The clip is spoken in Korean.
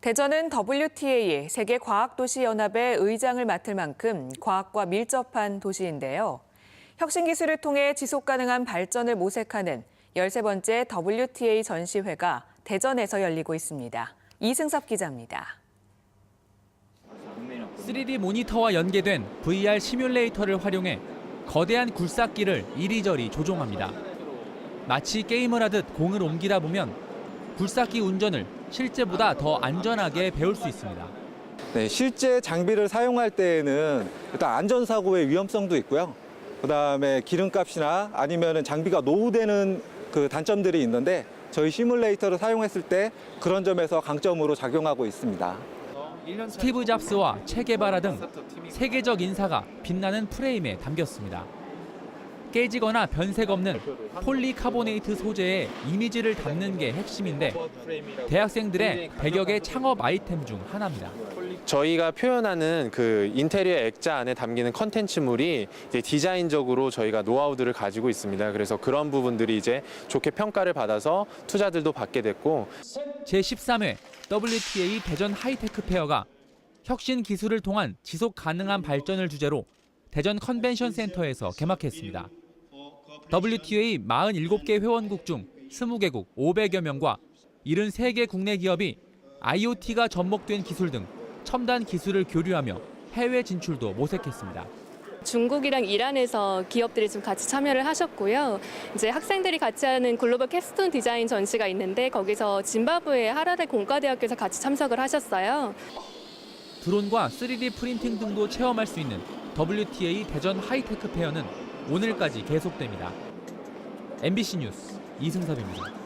대전은 WTA 세계과학도시연합의 의장을 맡을 만큼 과학과 밀접한 도시인데요. 혁신 기술을 통해 지속 가능한 발전을 모색하는 13번째 WTA 전시회가 대전에서 열리고 있습니다. 이승섭 기자입니다. 3D 모니터와 연계된 VR 시뮬레이터를 활용해 거대한 굴삭기를 이리저리 조종합니다. 마치 게임을 하듯 공을 옮기다 보면 굴삭기 운전을 실제보다 더 안전하게 배울 수 있습니다. 네, 실제 장비를 사용할 때에는 일단 안전사고의 위험성도 있고요. 그다음에 기름값이나 아니면 장비가 노후되는 그 단점들이 있는데 저희 시뮬레이터를 사용했을 때 그런 점에서 강점으로 작용하고 있습니다. 스티브 잡스와 체 게바라 등 세계적 인사가 빛나는 프레임에 담겼습니다. 깨지거나 변색 없는 폴리카보네이트 소재의 이미지를 담는 게 핵심인데 대학생들의 배격의 창업 아이템 중 하나입니다. 저희가 표현하는 그 인테리어 액자 안에 담기는 컨텐츠물이 이제 디자인적으로 저희가 노하우들을 가지고 있습니다. 그래서 그런 부분들이 이제 좋게 평가를 받아서 투자들도 받게 됐고 제13회 WTA 대전 하이테크 페어가 혁신 기술을 통한 지속 가능한 발전을 주제로 대전 컨벤션 센터에서 개막했습니다. WTA 47개 회원국 중 20개국 500여 명과 73개 국내 기업이 IoT가 접목된 기술 등 첨단 기술을 교류하며 해외 진출도 모색했습니다. 중국이랑 이란에서 기업들이 좀 같이 참여를 하셨고요. 이제 학생들이 같이 하는 글로벌 캡스톤 디자인 전시가 있는데 거기서 짐바브웨 하라데 공과대학교에서 같이 참석을 하셨어요. 드론과 3D 프린팅 등도 체험할 수 있는 WTA 대전 하이테크 페어는 오늘까지 계속됩니다. MBC 뉴스 이승섭입니다.